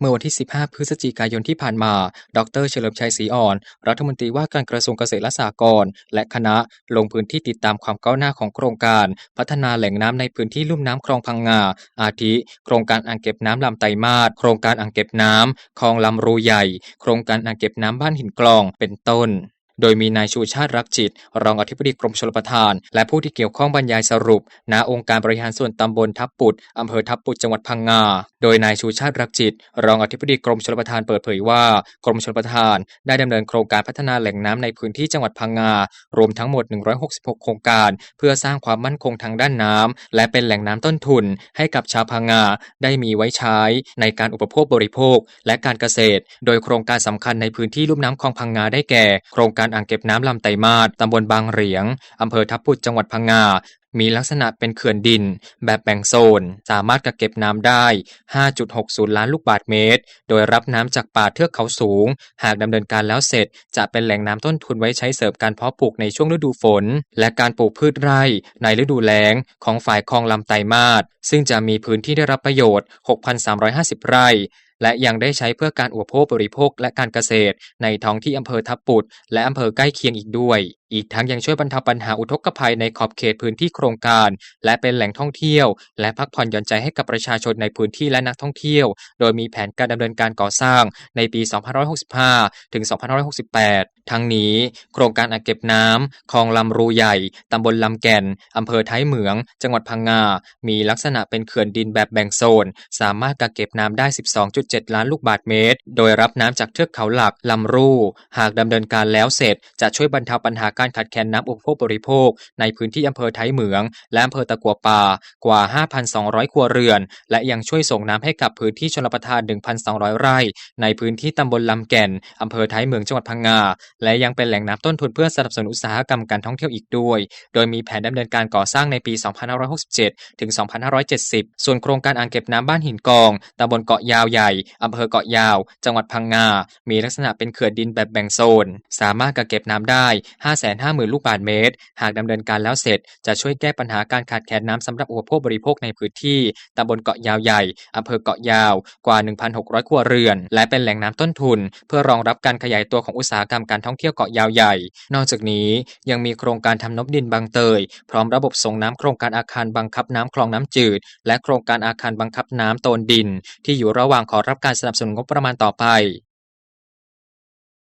เมื่อวันที่ 15 พฤศจิกายนที่ผ่านมา ดร เฉลิมชัยศรีอ่อน รัฐมนตรีว่าการกระทรวงเกษตรและสหกรณ์และคณะลงพื้นที่ติดตามความก้าวหน้าของโครงการ พัฒนาแหล่งน้ำในพื้นที่ลุ่มน้ำคลองพังงา อาทิ โครงการอ่างเก็บน้ำลำไตรมาศ โครงการอ่างเก็บน้ำคลองลำรูใหญ่ โครงการอ่างเก็บน้ำบ้านหินกลอง เป็นต้น โดยมีนายชูชาติรักจิต รองอธิบดีกรมชลประทาน และผู้ที่เกี่ยวข้องบรรยายสรุป ณ องค์การบริหารส่วนตำบลทับปุดอำเภอทับปุดจังหวัดพังงา โดยนายชูชาติรักจิต รองอธิบดีกรมชลประทานเปิดเผยว่า กรมชลประทาน ได้ดำเนินโครงการพัฒนาแหล่งน้ำในพื้นที่จังหวัดพังงา รวมทั้งหมด 166 โครงการ เพื่อสร้างความมั่นคงทางด้านน้ำและเป็นแหล่งน้ำต้นทุน ให้กับชาวพังงาได้มีไว้ใช้ในการอุปโภคบริโภค และการเกษตร โดยโครงการสำคัญในพื้นที่ลุ่มน้ำคลองพังงาได้แก่ โครงการอ่างเก็บน้ำลำไตมาศตำบลบางเหรียงอำเภอทับปุดจังหวัดพังงา มีลักษณะเป็นเขื่อนดิน แบบแบ่งโซน สามารถกักเก็บน้ำได้ 5.60 ล้านลูกบาศก์เมตร โดยรับน้ำจากป่าเทือกเขาสูง หากดำเนินการแล้วเสร็จ จะเป็นแหล่งน้ำต้นทุนไว้ใช้เสริมการเพาะปลูกในช่วงฤดูฝน และการปลูกพืชไร่ในฤดูแล้งของฝ่ายคลองลำไตมาศซึ่งจะมีพื้นที่ได้รับประโยชน์ 6,350 ไร่ และยังได้ใช้เพื่อการอุปโภคบริโภคและการเกษตรในท้องที่อำเภอทับปุดและอำเภอใกล้เคียงอีกด้วยอีกทั้งยังช่วยบรรเทาปัญหาอุทกภัยในขอบเขตพื้นที่โครงการ และเป็นแหล่งท่องเที่ยว และพักผ่อนหย่อนใจให้กับประชาชนในพื้นที่และนักท่องเที่ยว โดยมีแผนการดำเนินการก่อสร้างในปี 2565 ถึง 2568 ทั้งนี้ โครงการอ่างเก็บน้ำคลองลำรูใหญ่ตำบลลำแก่นอำเภอท้ายเหมือง จังหวัดพังงา มีลักษณะเป็นเขื่อนดินแบบแบ่งโซน สามารถกักเก็บน้ำได้ 12.7 ล้านลูกบาศก์เมตร โดยรับน้ำจากเทือกเขาหลักลำรู หากดำเนินการแล้วเสร็จจะช่วยบรรเทาปัญหาการขาดแคลนน้ำอุปโภคบริโภค ในพื้นที่อำเภอไทยเหมือง และอำเภอตะกัวป่ากว่า 5,200 ครัวเรือน และยังช่วยส่งน้ำให้กับพื้นที่ชลประทาน 1,200 ไร่ ในพื้นที่ตำบลลำแก่นอำเภอไทยเหมืองจังหวัดพังงา และยังเป็นแหล่งน้ำต้นทุนเพื่อสนับสนุนอุตสาหกรรมการท่องเที่ยวอีกด้วย โดยมีแผนดำเนินการก่อสร้างในปี 2567 ถึง 2570 ส่วนโครงการอ่างเก็บน้ำบ้านหินกองตำบลเกาะยาวใหญ่อำเภอเกาะยาว จังหวัดพังงา มีลักษณะเป็นเขื่อนดินแบบแบ่งโซน สามารถกักเก็บน้ำได้5 550,000 ลูกบาศก์เมตร หากดำเนินการแล้วเสร็จ จะช่วยแก้ปัญหาการขาดแคลนน้ำสำหรับอุปโภคบริโภคในพื้นที่ตำบลเกาะยาวใหญ่อำเภอเกาะยาวกว่า 1,600 ครัวเรือน และเป็นแหล่งน้ำต้นทุน เพื่อรองรับการขยายตัวของอุตสาหกรรมการท่องเที่ยวเกาะยาวใหญ่ นอกจากนี้ยังมีโครงการทำนบดินบางเตย พร้อมระบบส่งน้ำโครงการอาคารบังคับน้ำคลองน้ำจืด และโครงการอาคารบังคับน้ำโตนดิน ที่อยู่ระหว่างขอรับการสนับสนุนงบประมาณต่อไป